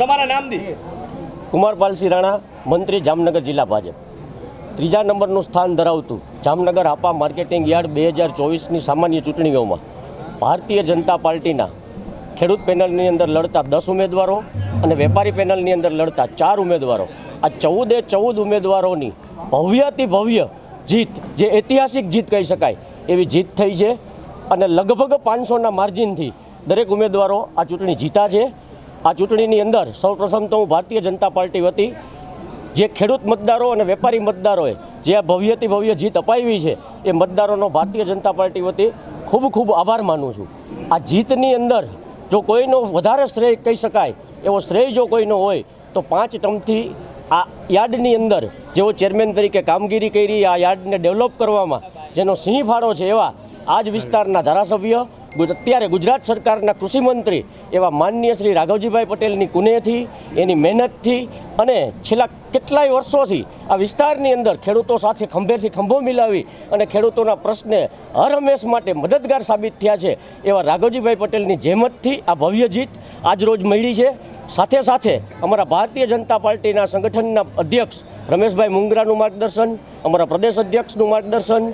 નામથી કુમારપાલસિંહ રાણા, મંત્રી જામનગર જિલ્લા ભાજપ. ત્રીજા નંબરનું સ્થાન ધરાવતું જામનગર હાપા માર્કેટિંગ યાર્ડ બે હજાર ચોવીસની સામાન્ય ચૂંટણીઓમાં ભારતીય જનતા પાર્ટીના ખેડૂત પેનલની અંદર લડતા દસ ઉમેદવારો અને વેપારી પેનલની અંદર લડતા ચાર ઉમેદવારો. આ ચૌદે ચૌદ ઉમેદવારોની ભવ્યથી ભવ્ય જીત, જે ઐતિહાસિક જીત કહી શકાય, એવી જીત થઈ છે. અને લગભગ પાંચસોના માર્જિનથી દરેક ઉમેદવારો આ ચૂંટણી જીતા છે આ ચૂંટણીની અંદર સૌપ્રથમ તો હું ભારતીય જનતા પાર્ટી વતી જે ખેડૂત મતદારો અને વેપારી મતદારોએ જે આ ભવ્યથી ભવ્ય જીત અપાવી છે, એ મતદારોનો ભારતીય જનતા પાર્ટી વતી ખૂબ ખૂબ આભાર માનું છું. આ જીતની અંદર જો કોઈનો વધારે શ્રેય કહી શકાય, એવો શ્રેય જો કોઈનો હોય, તો પાંચ ટર્મથી આ યાર્ડની અંદર જેઓ ચેરમેન તરીકે કામગીરી કરી, આ યાર્ડને ડેવલપ કરવામાં, જેનો સિંહ ફાળો છે એવા આ જ વિસ્તારના ધારાસભ્ય અત્યારે ગુજરાત સરકારના કૃષિમંત્રી એવા માનનીય શ્રી રાઘવજીભાઈ પટેલની કુનેથી, એની મહેનતથી અને છેલ્લા કેટલાય વર્ષોથી આ વિસ્તારની અંદર ખેડૂતો સાથે ખંભેથી ખંભો મિલાવી અને ખેડૂતોના પ્રશ્ને હર હંમેશ માટે મદદગાર સાબિત થયા છે એવા રાઘવજીભાઈ પટેલની જેમતથી આ ભવ્ય જીત આજરોજ મળી છે. સાથે સાથે અમારા ભારતીય જનતા પાર્ટીના સંગઠનના અધ્યક્ષ રમેશભાઈ મુંગરાનું માર્ગદર્શન, અમારા પ્રદેશ અધ્યક્ષનું માર્ગદર્શન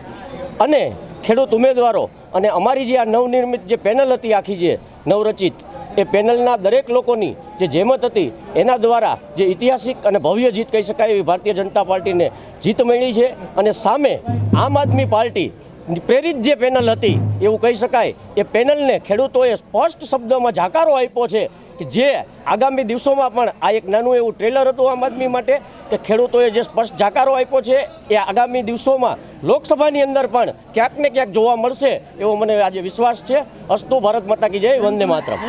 અને ખેડૂત ઉમેદવારો અને અમારી જે આ નવનિર્મિત જે પેનલ હતી આખી જે નવરચિત, એ પેનલના દરેક લોકોની જે જેમત હતી, એના દ્વારા જે ઐતિહાસિક અને ભવ્ય જીત કહી શકાય એવી ભારતીય જનતા પાર્ટીને જીત મળી છે અને સામે આમ આદમી પાર્ટી પ્રેરિત જે પેનલ હતી, એવું કહી શકાય, એ પેનલને ખેડૂતોએ સ્પષ્ટ શબ્દોમાં જાકારો આપ્યો છે કે જે આગામી દિવસોમાં પણ આ એક નાનું એવું ટ્રેલર હતું આમ આદમી માટે, કે ખેડૂતોએ જે સ્પષ્ટ જાકારો આપ્યો છે, એ આગામી દિવસોમાં લોકસભાની અંદર પણ ક્યાંક ને ક્યાંક જોવા મળશે એવો મને આજે વિશ્વાસ છે. અસ્તુ ભારત માતા કી જય, વંદે માતરમ.